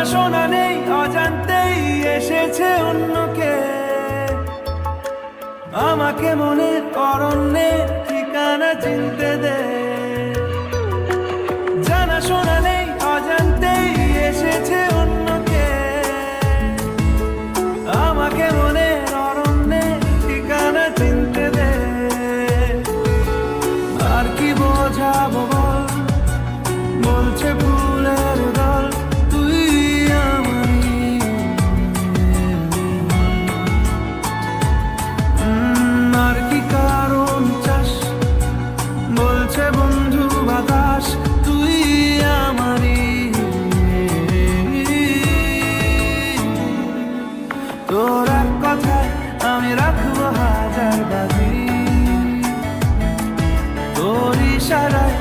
জানা শোনা নেই, অজান্তেই এসেছে অন্যকে। আমাকে মনের অরণ্যে ঠিকানা চিনতে দে। জানা শোনা নেই, অজান্তেই এসেছে অন্যকে। আমাকে মনের অরণ্যে ঠিকানা চিনতে দে। আর কি বোঝাবো তোর এক কথায় আমি রাখব হাজার বাজি। তোর ইশারায়